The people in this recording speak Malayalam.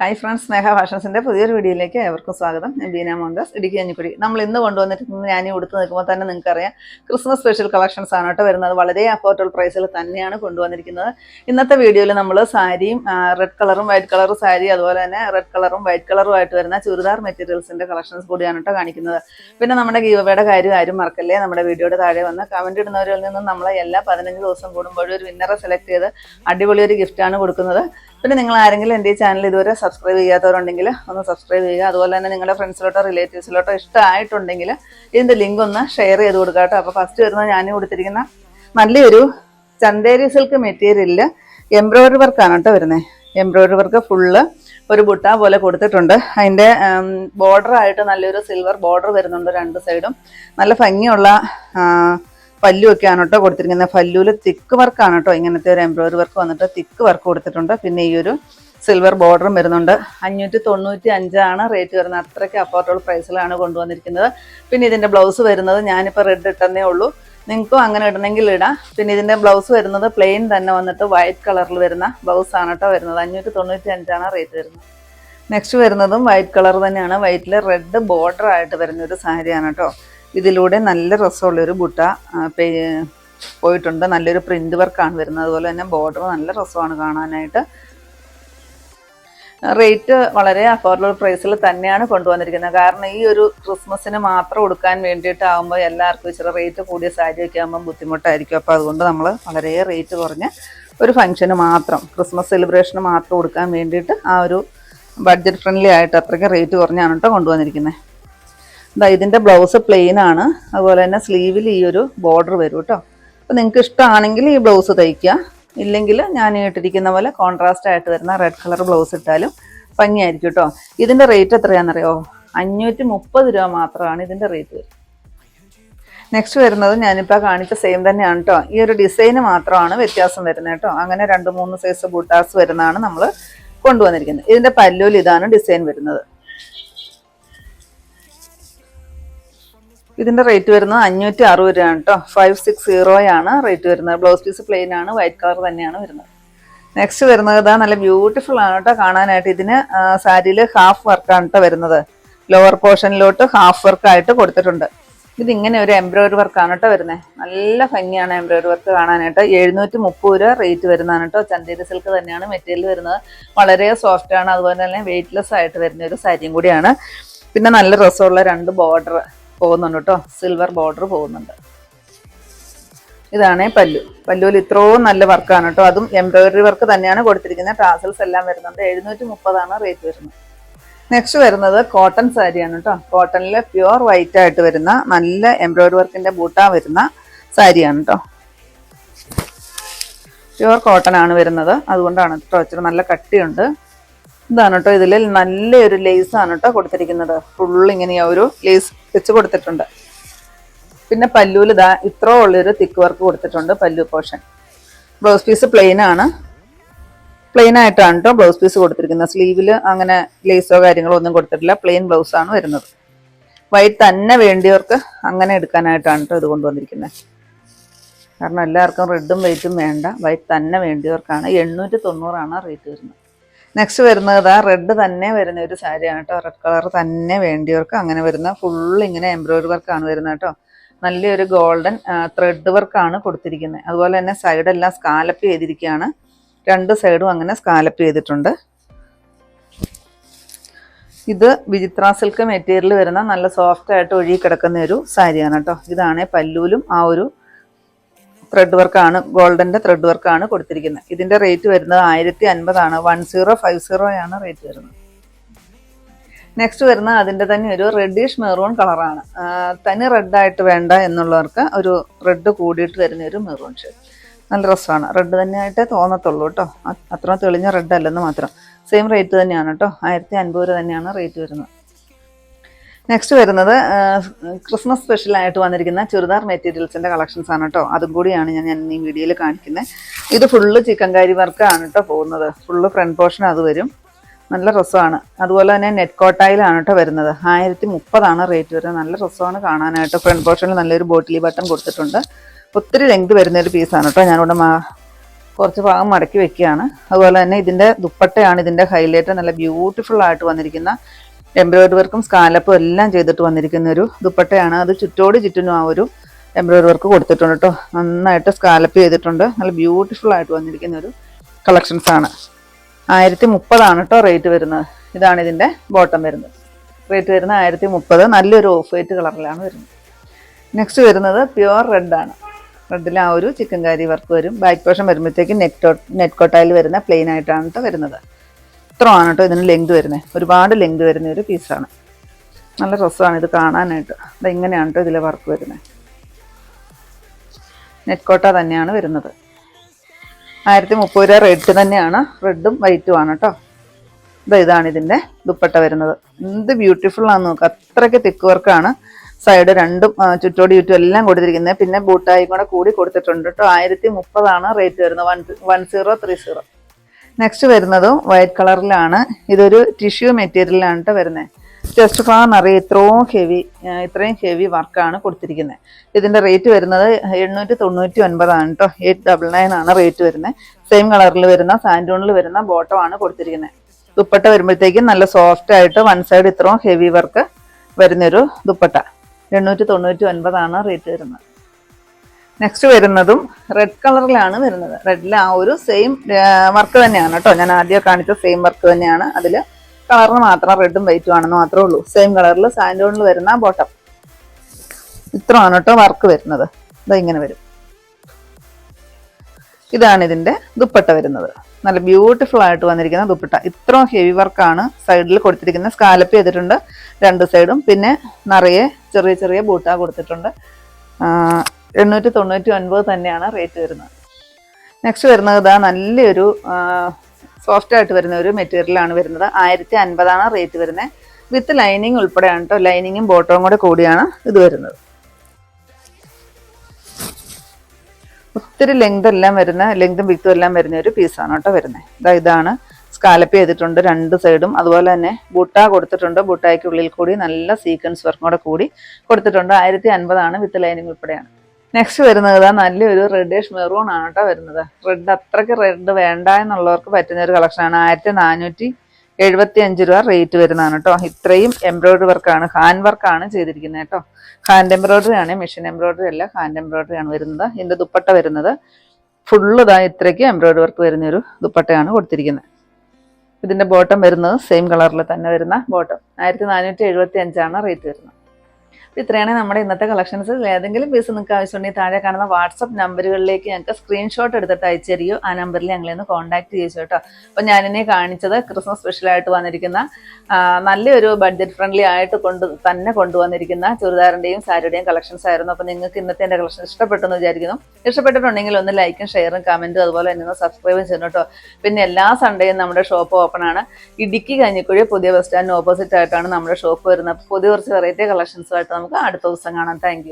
ഹായ് ഫ്രണ്ട്സ് സ്നേഹ ഭാഷൻസിന്റെ പുതിയൊരു വീഡിയോയിലേക്ക് ഏവർക്കും സ്വാഗതം. ഞാൻ ബീന മോണ്ടസ് ഇടുക്കി കഞ്ഞിക്കുടി നമ്മൾ ഇന്ന് കൊണ്ടുവന്നിരിക്കുന്നത് ഞാൻ ഉടുത്ത് നിൽക്കുമ്പോൾ തന്നെ നിങ്ങൾക്കറിയാം ക്രിസ്മസ് സ്പെഷ്യൽ കളക്ഷൻസ് ആണ് കേട്ടോ വരുന്നത്. വളരെ അഫോർഡബിൾ പ്രൈസിൽ തന്നെയാണ് കൊണ്ടുവന്നിരിക്കുന്നത്. ഇന്നത്തെ വീഡിയോയിൽ നമ്മൾ സാരിയും റെഡ് കളറും വൈറ്റ് കളറും സാരി അതുപോലെ തന്നെ റെഡ് കളറും വൈറ്റ് കളറും ആയിട്ട് വരുന്ന ചുരിദാർ മെറ്റീരിയൽസിന്റെ കളക്ഷൻസ് കൂടിയാണ് കേട്ടോ കാണിക്കുന്നത്. പിന്നെ നമ്മുടെ ഗീവയുടെ കാര്യം ആരും മറക്കല്ലേ? നമ്മുടെ വീഡിയോയുടെ താഴെ വന്ന് കമന്റ് ഇടുന്നവരിൽ നിന്നും നമ്മളെ എല്ലാ പതിനഞ്ച് ദിവസം കൂടുമ്പോഴും ഒരു വിന്നറെ സെലക്ട് ചെയ്ത് അടിപൊളി ഒരു ഗിഫ്റ്റാണ് കൊടുക്കുന്നത്. പിന്നെ നിങ്ങൾ ആരെങ്കിലും എന്റെ ഈ ചാനൽ ഇതുവരെ സബ്സ്ക്രൈബ് ചെയ്യാത്തവരുണ്ടെങ്കിൽ ഒന്ന് സബ്സ്ക്രൈബ് ചെയ്യുക. അതുപോലെ തന്നെ നിങ്ങളുടെ ഫ്രണ്ട്സിലോട്ടോ റിലേറ്റീവ്സിലോട്ടോ ഇഷ്ടമായിട്ടുണ്ടെങ്കിൽ ഇതിന്റെ ലിങ്ക് ഒന്ന് ഷെയർ ചെയ്ത് കൊടുക്കാട്ടോ കേട്ടോ. അപ്പോൾ ഫസ്റ്റ് വരുന്നത് ഞാൻ കൊടുത്തിരിക്കുന്ന നല്ലൊരു ചന്തേരി സിൽക്ക് മെറ്റീരിയലിൽ എംബ്രോയ്ഡറി വർക്കാണ് കേട്ടോ വരുന്നത്. എംബ്രോയ്ഡറി വർക്ക് ഫുള്ള് ഒരു ബുട്ട പോലെ കൊടുത്തിട്ടുണ്ട്. അതിന്റെ ബോർഡറായിട്ട് നല്ലൊരു സിൽവർ ബോർഡർ വരുന്നുണ്ട് രണ്ട് സൈഡും നല്ല ഭംഗിയുള്ള ആ, ആണ് കേട്ടോ കൊടുത്തിരിക്കുന്നത്. പല്ലുവിൽ തിക്ക് വർക്കാണ് കേട്ടോ ഇങ്ങനത്തെ ഒരു എംബ്രോയ്ഡറി വർക്ക് വന്നിട്ട് തിക്ക് വർക്ക് കൊടുത്തിട്ടുണ്ട്. പിന്നെ ഈ ഒരു സിൽവർ ബോർഡറും വരുന്നുണ്ട്. അഞ്ഞൂറ്റി തൊണ്ണൂറ്റി അഞ്ചാണ് റേറ്റ് വരുന്നത്. അത്രയ്ക്ക് അഫോർഡബിൾ പ്രൈസിലാണ് കൊണ്ടുവന്നിരിക്കുന്നത്. പിന്നെ ഇതിന്റെ ബ്ലൗസ് വരുന്നത് ഞാനിപ്പോൾ റെഡ് ഇട്ടെന്നേ ഉള്ളൂ. നിങ്ങൾക്കും അങ്ങനെ ഇടണമെങ്കിൽ ഇടാം. പിന്നെ ഇതിന്റെ ബ്ലൗസ് വരുന്നത് പ്ലെയിൻ തന്നെ വന്നിട്ട് വൈറ്റ് കളറിൽ വരുന്ന ആണ് കേട്ടോ വരുന്നത്. അഞ്ഞൂറ്റി തൊണ്ണൂറ്റി അഞ്ചാണ് റേറ്റ് വരുന്നത്. നെക്സ്റ്റ് വരുന്നതും വൈറ്റ് കളർ തന്നെയാണ്. വൈറ്റിൽ റെഡ് ബോർഡർ ആയിട്ട് വരുന്ന ഒരു സാരിയാണ് കേട്ടോ. ഇതിലൂടെ നല്ല രസമുള്ളൊരു ബുട്ട പോയിട്ടുണ്ട്. നല്ലൊരു പ്രിന്റ് വർക്കാണ് വരുന്നത്. അതുപോലെ തന്നെ ബോർഡർ നല്ല രസമാണ് കാണാനായിട്ട്. റേറ്റ് വളരെ അഫോർഡബിൾ പ്രൈസിൽ തന്നെയാണ് കൊണ്ടുവന്നിരിക്കുന്നത്. കാരണം ഈ ഒരു ക്രിസ്മസിന് മാത്രം കൊടുക്കാൻ വേണ്ടിയിട്ടാകുമ്പോൾ എല്ലാവർക്കും ഇച്ചിരി റേറ്റ് കൂടിയ സാരിയൊക്കെ ആകുമ്പോൾ ബുദ്ധിമുട്ടായിരിക്കും. അപ്പോൾ അതുകൊണ്ട് നമ്മൾ വളരെ റേറ്റ് കുറഞ്ഞ് ഒരു ഫംഗ്ഷന് മാത്രം ക്രിസ്മസ് സെലിബ്രേഷന് മാത്രം കൊടുക്കാൻ വേണ്ടിയിട്ട് ആ ഒരു ബഡ്ജറ്റ് ഫ്രണ്ട്ലി ആയിട്ട് അത്രയ്ക്ക് റേറ്റ് കുറഞ്ഞാണ് കേട്ടോ കൊണ്ടുവന്നിരിക്കുന്നത്. ഇതാ ഇതിന്റെ ബ്ലൗസ് പ്ലെയിൻ ആണ്. അതുപോലെ തന്നെ സ്ലീവിൽ ഈ ഒരു ബോർഡർ വരും കേട്ടോ അപ്പോൾ നിങ്ങൾക്ക് ഇഷ്ടമാണെങ്കിൽ ഈ ബ്ലൗസ് തയ്ക്കുക. ഇല്ലെങ്കിൽ ഞാൻ ഇട്ടിരിക്കുന്ന പോലെ കോൺട്രാസ്റ്റ് ആയിട്ട് വരുന്ന റെഡ് കളർ ബ്ലൗസ് ഇട്ടാലും ഭംഗിയായിരിക്കും കേട്ടോ ഇതിന്റെ റേറ്റ് എത്രയാണെന്നറിയോ? അഞ്ഞൂറ്റി മുപ്പത് രൂപ മാത്രമാണ് ഇതിന്റെ റേറ്റ് വരുന്നത് നെക്സ്റ്റ് വരുന്നത് ഞാനിപ്പോൾ കാണിച്ച സെയിം തന്നെയാണ് കേട്ടോ ഈ ഒരു ഡിസൈന് മാത്രമാണ് വ്യത്യാസം വരുന്നത് കേട്ടോ അങ്ങനെ രണ്ട് മൂന്ന് സൈസ് ബൂട്ടാസ് വരുന്നതാണ് നമ്മൾ കൊണ്ടുവന്നിരിക്കുന്നത്. ഇതിന്റെ പല്ലുവിൽ ഇതാണ് ഡിസൈൻ വരുന്നത്. ഇതിന്റെ റേറ്റ് വരുന്നത് അഞ്ഞൂറ്റി അറുപത് രൂപയാണ് കേട്ടോ ഫൈവ് സിക്സ് സീറോയാണ് റേറ്റ് വരുന്നത്. ബ്ലൗസ് പീസ് പ്ലെയിൻ ആണ് വൈറ്റ് കളർ തന്നെയാണ് വരുന്നത്. നെക്സ്റ്റ് വരുന്നത് ഇതാ നല്ല ബ്യൂട്ടിഫുൾ ആണ് കേട്ടോ കാണാനായിട്ട്. ഇതിന് സാരിയിൽ ഹാഫ് വർക്കാണ് കേട്ടോ വരുന്നത്. ലോവർ പോർഷനിലോട്ട് ഹാഫ് വർക്കായിട്ട് കൊടുത്തിട്ടുണ്ട്. ഇങ്ങനെ ഒരു എംബ്രോയിഡറി വർക്കാണ് കേട്ടോ വരുന്നത് നല്ല ഭംഗിയാണ് എംബ്രോയിഡറി വർക്ക് കാണാനായിട്ട്. എഴുന്നൂറ്റി മുപ്പത് രൂപ റേറ്റ് വരുന്നതാണ് കേട്ടോ ചന്തേരി സിൽക്ക് തന്നെയാണ് മെറ്റീരിയൽ വരുന്നത്. വളരെ സോഫ്റ്റ് ആണ്. അതുപോലെ തന്നെ വെയിറ്റ്ലെസ് ആയിട്ട് വരുന്ന ഒരു സാരിയും കൂടിയാണ്. പിന്നെ നല്ല രസമുള്ള രണ്ട് ബോർഡർ പോകുന്നുണ്ട് കേട്ടോ. സിൽവർ ബോർഡർ പോകുന്നുണ്ട്. ഇതാണ് പല്ലു. പല്ലുവിൽ ഇത്രയും നല്ല വർക്കാണ് കേട്ടോ. അതും എംബ്രോയിഡറി വർക്ക് തന്നെയാണ് കൊടുത്തിരിക്കുന്നത്. ടാസൽസ് എല്ലാം വരുന്നുണ്ട്. എഴുന്നൂറ്റി മുപ്പതാണ് റേറ്റ് വരുന്നത്. നെക്സ്റ്റ് വരുന്നത് കോട്ടൺ സാരിയാണ് കേട്ടോ. കോട്ടണിൽ പ്യുവർ വൈറ്റ് ആയിട്ട് വരുന്ന നല്ല എംബ്രോയിഡറി വർക്കിന്റെ ബൂട്ടാ വരുന്ന സാരിയാണ് കേട്ടോ. പ്യുവർ കോട്ടൺ ആണ് വരുന്നത്. അതുകൊണ്ടാണ് കേട്ടോ ഇച്ചിരി നല്ല കട്ടിയുണ്ട്. ഇതാണ് കേട്ടോ ഇതിൽ നല്ലൊരു ലേസ് ആണ് കേട്ടോ കൊടുത്തിരിക്കുന്നത്. ഫുൾ ഇങ്ങനെ ഒരു ലേസ് വെച്ച് കൊടുത്തിട്ടുണ്ട്. പിന്നെ പല്ലൂൽ ഇതാ ഇത്ര ഉള്ളൊരു തിക്ക് വർക്ക് കൊടുത്തിട്ടുണ്ട് pallu portion blouse piece plain ആണ്. പ്ലെയിൻ ആയിട്ടാണ് കേട്ടോ ബ്ലൗസ് പീസ് കൊടുത്തിരിക്കുന്നത്. സ്ലീവിൽ അങ്ങനെ ലേസോ കാര്യങ്ങളോ ഒന്നും കൊടുത്തിട്ടില്ല. പ്ലെയിൻ ബ്ലൗസ് ആണ് വരുന്നത്. വൈറ്റ് തന്നെ വേണ്ടിയവർക്ക് അങ്ങനെ എടുക്കാനായിട്ടാണ് കേട്ടോ ഇത് കൊണ്ടുവന്നിരിക്കുന്നത്. കാരണം എല്ലാവർക്കും റെഡും വൈറ്റും വേണ്ട. വൈറ്റ് തന്നെ വേണ്ടിയവർക്കാണ്. എണ്ണൂറ്റി തൊണ്ണൂറാണ് റേറ്റ് വരുന്നത്. നെക്സ്റ്റ് വരുന്നത് ആ റെഡ് തന്നെ വരുന്ന ഒരു സാരിയാണ് കേട്ടോ. റെഡ് കളർ തന്നെ വേണ്ടിയവർക്ക് അങ്ങനെ വരുന്ന ഫുൾ ഇങ്ങനെ എംബ്രോയിഡറി വർക്കാണ് വരുന്നത് കേട്ടോ. നല്ലൊരു ഗോൾഡൻ ത്രെഡ് വർക്കാണ് കൊടുത്തിരിക്കുന്നത്. അതുപോലെ തന്നെ സൈഡെല്ലാം സ്കാലപ്പ് ചെയ്തിരിക്കുകയാണ്. രണ്ട് സൈഡും അങ്ങനെ സ്കാലപ്പ് ചെയ്തിട്ടുണ്ട്. ഇത് വിചിത്ര സിൽക്ക് മെറ്റീരിയൽ വരുന്ന നല്ല സോഫ്റ്റ് ആയിട്ട് ഒഴുകി കിടക്കുന്ന ഒരു സാരിയാണ് കേട്ടോ. ഇതാണ് പല്ലൂലും ആ ഒരു ത്രെഡ് വർക്കാണ് ഗോൾഡന്റെ ത്രെഡ് വർക്കാണ് കൊടുത്തിരിക്കുന്നത്. ഇതിന്റെ റേറ്റ് വരുന്നത് ആയിരത്തി അൻപതാണ് വൺ സീറോ ഫൈവ് സീറോ ആണ് റേറ്റ് വരുന്നത്. നെക്സ്റ്റ് വരുന്ന അതിന്റെ തന്നെ ഒരു റെഡിഷ് മെറൂൺ കളറാണ് തനി റെഡായിട്ട് വേണ്ട എന്നുള്ളവർക്ക് ഒരു റെഡ് കൂടിയിട്ട് വരുന്ന ഒരു മെറൂൺ ഷെയ്ഡ് നല്ല രസമാണ്. റെഡ് തന്നെയായിട്ടേ തോന്നത്തുള്ളൂ കേട്ടോ. അത്ര തെളിഞ്ഞ റെഡ് അല്ലെന്ന് മാത്രം. സെയിം റേറ്റ് തന്നെയാണ് കേട്ടോ. ആയിരത്തി അൻപത് രൂപ തന്നെയാണ് റേറ്റ് വരുന്നത്. നെക്സ്റ്റ് വരുന്നത് ക്രിസ്മസ് സ്പെഷ്യൽ ആയിട്ട് വന്നിരിക്കുന്ന ചുരിദാർ മെറ്റീരിയൽസിന്റെ കളക്ഷൻസ് ആണ് കേട്ടോ അതും കൂടിയാണ് ഞാൻ ഞാൻ ഈ വീഡിയോയിൽ കാണിക്കുന്നത് ഇത് ഫുള്ള് ചിക്കൻ കാരി വർക്കാണ് കേട്ടോ പോകുന്നത്. ഫുള്ള് ഫ്രണ്ട് പോർഷൻ അത് വരും. നല്ല രസമാണ്. അതുപോലെ തന്നെ നെറ്റ് കോട്ടായിലാണ് കേട്ടോ വരുന്നത്. ആയിരത്തി മുപ്പതാണ് റേറ്റ് വരുന്നത്. നല്ല രസമാണ് കാണാനായിട്ട്. ഫ്രണ്ട് പോർഷനിൽ നല്ലൊരു ബോട്ടിലി ബട്ടൺ കൊടുത്തിട്ടുണ്ട്. ഒത്തിരി ലെങ്ത് വരുന്ന ഒരു പീസാണ് കേട്ടോ ഞാനിവിടെ കുറച്ച് ഭാഗം മടക്കി വെക്കുകയാണ്. അതുപോലെ തന്നെ ഇതിന്റെ ദുപ്പട്ടയാണ് ഇതിന്റെ ഹൈലൈറ്റ് നല്ല ബ്യൂട്ടിഫുൾ ആയിട്ട് വന്നിരിക്കുന്ന എംബ്രോയിഡറി വർക്കും സ്കാലപ്പും എല്ലാം ചെയ്തിട്ട് വന്നിരിക്കുന്ന ഒരു ദുപ്പട്ടയാണ്. അത് ചുറ്റോട് ചുറ്റിനും ആ ഒരു എംബ്രോയിഡറി വർക്ക് കൊടുത്തിട്ടുണ്ട് കേട്ടോ. നന്നായിട്ട് സ്കാലപ്പ് ചെയ്തിട്ടുണ്ട്. നല്ല ബ്യൂട്ടിഫുൾ ആയിട്ട് വന്നിരിക്കുന്ന ഒരു കളക്ഷൻസ് ആണ്. ആയിരത്തി മുപ്പതാണ് കേട്ടോ റേറ്റ് വരുന്നത്. ഇതാണ് ഇതിന്റെ ബോട്ടം വരുന്നത്. റേറ്റ് വരുന്നത് ആയിരത്തി മുപ്പത് നല്ലൊരു ഓഫ് വൈറ്റ് കളറിലാണ് വരുന്നത്. നെക്സ്റ്റ് വരുന്നത് പ്യുവർ റെഡാണ് റെഡിൽ ആ ഒരു ചിക്കൻകാരി വർക്ക് വരും. ബാക്ക് പോർഷൻ വരുമ്പോഴത്തേക്ക് നെറ്റ് നെറ്റ് കോട്ടായിൽ വരുന്ന പ്ലെയിൻ ആയിട്ടാണ് വരുന്നത്. ഇത്രയാണ് കേട്ടോ ഇതിന് ലെങ്ത് വരുന്നത് ഒരുപാട് ലെങ്ത് വരുന്ന ഒരു പീസാണ് നല്ല രസമാണ് ഇത് കാണാനായിട്ട്. അത് ഇങ്ങനെയാണ് കേട്ടോ ഇതിലെ വർക്ക് വരുന്നത് നെറ്റ്കോട്ട തന്നെയാണ് വരുന്നത്. ആയിരത്തി മുപ്പത് രൂപ റെഡ് തന്നെയാണ്. റെഡും വൈറ്റും ആണ് കേട്ടോ ഇതാ ഇതാണ് ഇതിന്റെ ദുപ്പട്ട വരുന്നത്. എന്ത് ബ്യൂട്ടിഫുൾ ആണെന്ന് നോക്കുക അത്രയ്ക്ക് തിക്ക് വർക്കാണ് സൈഡ് രണ്ടും ചുറ്റോടി ചുറ്റും എല്ലാം കൊടുത്തിരിക്കുന്നത്. പിന്നെ ബൂട്ടായി കൂടെ കൂടി കൊടുത്തിട്ടുണ്ട് കേട്ടോ ആയിരത്തി മുപ്പതാണ് റേറ്റ് വരുന്നത്. One one zero three zero next വരുന്നതും വൈറ്റ് കളറിലാണ് ഇതൊരു ടിഷ്യൂ മെറ്റീരിയലാണ് കേട്ടോ വരുന്നത് ജസ്റ്റ് ഫാ നിറയെ ഇത്രയും ഹെവി ഇത്രയും ഹെവി വർക്കാണ് കൊടുത്തിരിക്കുന്നത് ഇതിന്റെ റേറ്റ് വരുന്നത് എണ്ണൂറ്റി തൊണ്ണൂറ്റി ഒൻപതാണ് കേട്ടോ എയ്റ്റ് ഡബിൾ നയൻ ആണ് റേറ്റ് വരുന്നത് സെയിം കളറിൽ വരുന്ന സാൻഡൂണിൽ വരുന്ന ബോട്ടം ആണ് കൊടുത്തിരിക്കുന്നത് ദുപ്പട്ട വരുമ്പോഴത്തേക്കും നല്ല സോഫ്റ്റ് ആയിട്ട് വൺ സൈഡ് ഇത്രയും ഹെവി വർക്ക് വരുന്നൊരു ദുപ്പട്ട. എണ്ണൂറ്റി തൊണ്ണൂറ്റി ഒൻപതാണ് റേറ്റ് വരുന്നത്. നെക്സ്റ്റ് വരുന്നതും റെഡ് കളറിലാണ് വരുന്നത്. റെഡിൽ ആ ഒരു സെയിം വർക്ക് തന്നെയാണ് കേട്ടോ. ഞാൻ ആദ്യം കാണിച്ച സെയിം വർക്ക് തന്നെയാണ്. അതിൽ കളറിന് മാത്രം റെഡും വൈറ്റും ആണെന്ന് മാത്രമേ ഉള്ളൂ. സെയിം കളറിൽ സാൻഡോണിൽ വരുന്ന ബോട്ടം ഇത്രയാണ് കേട്ടോ വർക്ക് വരുന്നത്. ഇതാ ഇങ്ങനെ വരും. ഇതാണ് ഇതിന്റെ ദുപ്പട്ട വരുന്നത്. നല്ല ബ്യൂട്ടിഫുൾ ആയിട്ട് വന്നിരിക്കുന്ന ദുപ്പട്ട. ഇത്രയും ഹെവി വർക്കാണ് സൈഡിൽ കൊടുത്തിരിക്കുന്നത്. സ്കാലപ്പ് ചെയ്തിട്ടുണ്ട് രണ്ട് സൈഡും പിന്നെ നിറയെ ചെറിയ ചെറിയ ബൂട്ടാ കൊടുത്തിട്ടുണ്ട്. എണ്ണൂറ്റി തൊണ്ണൂറ്റി ഒൻപത് തന്നെയാണ് റേറ്റ് വരുന്നത്. നെക്സ്റ്റ് വരുന്നത് ഇതാ നല്ലൊരു സോഫ്റ്റ് ആയിട്ട് വരുന്ന ഒരു മെറ്റീരിയലാണ് വരുന്നത്. ആയിരത്തി അൻപതാണ് റേറ്റ് വരുന്നത് വിത്ത് ലൈനിങ് ഉൾപ്പെടെയാണ് കേട്ടോ ലൈനിങ്ങും ബോട്ടവും കൂടെ കൂടിയാണ് ഇത് വരുന്നത്. ഒത്തിരി ലെങ്ത് എല്ലാം വരുന്ന ലെങ്തും വിത്തും എല്ലാം വരുന്ന ഒരു പീസാണ് കേട്ടോ വരുന്നത് ഇതാ ഇതാണ് സ്കാലപ്പ് ചെയ്തിട്ടുണ്ട് രണ്ട് സൈഡും അതുപോലെ തന്നെ ബുട്ട കൊടുത്തിട്ടുണ്ട്. ബുട്ടായ്ക്കുള്ളിൽ കൂടി നല്ല സീക്വൻസ് വർക്കും കൂടെ കൂടി കൊടുത്തിട്ടുണ്ട്. ആയിരത്തി അൻപതാണ് വിത്ത് ലൈനിങ് ഉൾപ്പെടെയാണ്. നെക്സ്റ്റ് വരുന്നത് ഇതാ നല്ലൊരു റെഡിഷ് മെറൂൺ ആണ് കേട്ടോ വരുന്നത്. റെഡ് അത്രയ്ക്ക് റെഡ് വേണ്ട എന്നുള്ളവർക്ക് പറ്റുന്ന ഒരു കളക്ഷനാണ് ആയിരത്തി നാനൂറ്റി എഴുപത്തി അഞ്ച് രൂപ റേറ്റ് വരുന്നതാണ് കേട്ടോ. ഇത്രയും എംബ്രോയിഡറി വർക്കാണ് ഹാൻഡ് വർക്കാണ് ചെയ്തിരിക്കുന്നത് കേട്ടോ. ഹാൻഡ് എംബ്രോയിഡറി ആണ് മെഷീൻ എംബ്രോയിഡറി അല്ല ഹാൻഡ് എംബ്രോയിഡറി ആണ് വരുന്നത്. ഇതിന്റെ ദുപ്പട്ട വരുന്നത് ഫുള്ള് ഇതാ ഇത്രയ്ക്ക് എംബ്രോയിഡറി വർക്ക് വരുന്ന ഒരു ദുപ്പട്ടയാണ് കൊടുത്തിരിക്കുന്നത്. ഇതിന്റെ ബോട്ടം വരുന്നത് സെയിം കളറിൽ തന്നെ വരുന്ന ബോട്ടം ആയിരത്തി നാനൂറ്റി എഴുപത്തി അഞ്ചാണ് റേറ്റ് വരുന്നത്. ഇത്രയാണ് നമ്മുടെ ഇന്നത്തെ കളക്ഷൻസ് ഏതെങ്കിലും പീസ് നിങ്ങൾക്ക് ആവശ്യമുണ്ടെങ്കിൽ താഴെ കാണുന്ന വാട്സപ്പ് നമ്പറുകളിലേക്ക് ഞങ്ങൾക്ക് സ്ക്രീൻഷോട്ട് എടുത്തിട്ട് അയച്ചു തരികയോ ആ നമ്പറിൽ ഞങ്ങളെ ഒന്ന് കോൺടാക്ട് ചെയ്യിച്ചു കേട്ടോ അപ്പോൾ ഞാനിനെ കാണിച്ചത് ക്രിസ്മസ് സ്പെഷ്യലായിട്ട് വന്നിരിക്കുന്ന നല്ലൊരു ബഡ്ജറ്റ് ഫ്രണ്ട്ലി ആയിട്ട് കൊണ്ട് തന്നെ കൊണ്ടുവന്നിരിക്കുന്ന ചുരിദാറിന്റെയും സാരിയുടെയും കളക്ഷൻസ് ആയിരുന്നു. അപ്പോൾ നിങ്ങൾക്ക് ഇന്നത്തെ എന്റെ കളക്ഷൻ ഇഷ്ടപ്പെട്ടെന്ന് വിചാരിക്കുന്നു. ഇഷ്ടപ്പെട്ടിട്ടുണ്ടെങ്കിൽ ഒന്ന് ലൈക്കും ഷെയറും കമന്റും അതുപോലെ തന്നെ ഒന്ന് സബ്സ്ക്രൈബും ചെയ്യണം കേട്ടോ. പിന്നെ എല്ലാ സൺഡേയും നമ്മുടെ ഷോപ്പ് ഓപ്പൺ ആണ്. ഇടുക്കി കഞ്ഞിക്കുഴി പുതിയ ബസ് സ്റ്റാൻഡിന് ഓപ്പോസിറ്റ് ആയിട്ടാണ് നമ്മുടെ ഷോപ്പ് വരുന്നത്. പുതിയ കുറച്ച് വെറൈറ്റി കളക്ഷൻസ് കളക്ഷൻസുമായിട്ട് നമുക്ക് അടുത്ത ദിവസം കാണാം. താങ്ക്